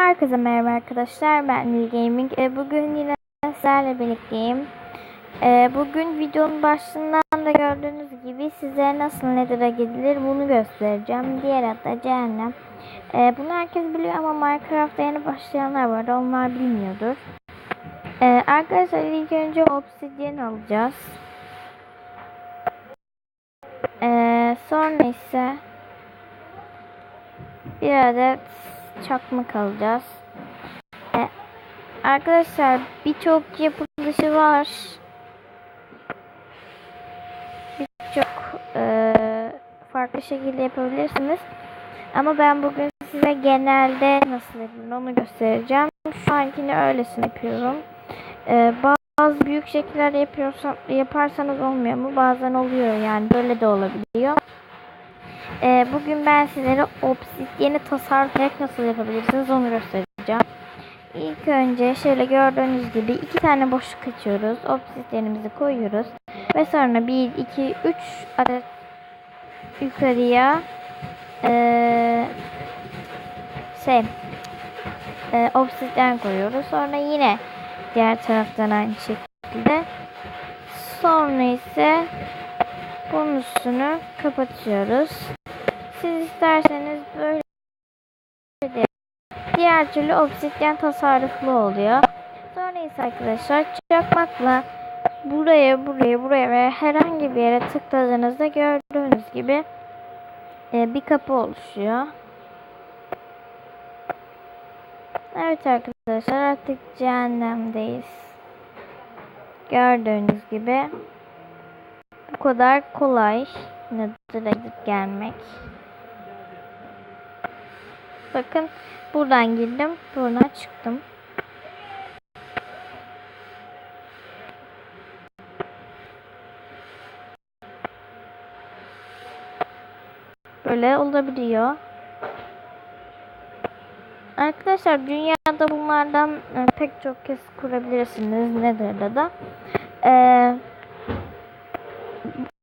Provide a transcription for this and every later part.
Herkese merhaba arkadaşlar. Ben Nil Gaming. E, bugün yine sizlerle birlikteyim. E, bugün videonun başlığından da gördüğünüz gibi size nasıl Nether'a gidilir bunu göstereceğim. Diğer adı Cehennem. E, bunu herkes biliyor ama Minecraft'a yeni başlayanlar var. Onlar bilmiyordur. E, arkadaşlar ilk önce Obsidian alacağız. E, sonra ise bir adet çakmak alacağız. Ee, arkadaşlar birçok yapılışı var. Birçok e, farklı şekilde yapabilirsiniz. Ama ben bugün size genelde nasıl yapılır onu göstereceğim. Şu ankini öylesine yapıyorum. Ee, bazı büyük şekiller yapıyorsan, yaparsanız olmuyor mu? Bazen oluyor yani böyle de olabiliyor. Ee, bugün ben sizlere obsidyeni tasarlayarak nasıl yapabilirsiniz onu göstereceğim. İlk önce şöyle gördüğünüz gibi iki tane boşluk açıyoruz. Obsidyenimizi koyuyoruz. Ve sonra 1, 2, 3 adet yukarıya ee, şey e, obsidyen koyuyoruz. Sonra yine diğer taraftan aynı şekilde. Sonra ise bunun üstünü kapatıyoruz. Siz isterseniz böyle de diğer türlü obsidyen tasarruflu oluyor. Sonra ise arkadaşlar çakmakla buraya buraya buraya ve herhangi bir yere tıkladığınızda gördüğünüz gibi e, bir kapı oluşuyor. Evet arkadaşlar artık cehennemdeyiz. Gördüğünüz gibi bu kadar kolay Nether'a gidip gelmek. Bakın buradan girdim, buradan çıktım. Böyle olabiliyor. Arkadaşlar dünyada bunlardan e, pek çok kez kurabilirsiniz Nether'da da. Eee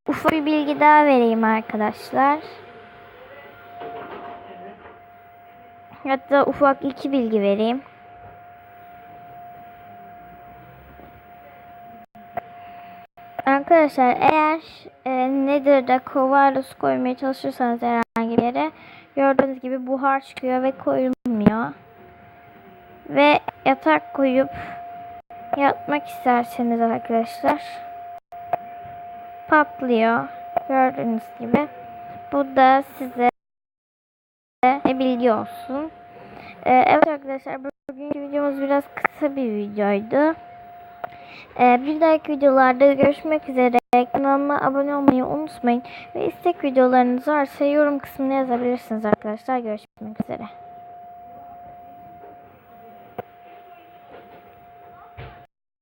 ufak bir bilgi daha vereyim arkadaşlar. Hatta ufak iki bilgi vereyim. Arkadaşlar eğer e, Nether'da kovarlos koymaya çalışırsanız herhangi bir yere gördüğünüz gibi buhar çıkıyor ve koyulmuyor. Ve yatak koyup yatmak isterseniz arkadaşlar patlıyor. Gördüğünüz gibi. Bu da size bilgi olsun. Ee, evet arkadaşlar bugünkü videomuz biraz kısa bir videoydu. Ee, bir dahaki videolarda görüşmek üzere. Kanalıma abone olmayı unutmayın. Ve istek videolarınız varsa yorum kısmına yazabilirsiniz arkadaşlar. Görüşmek üzere.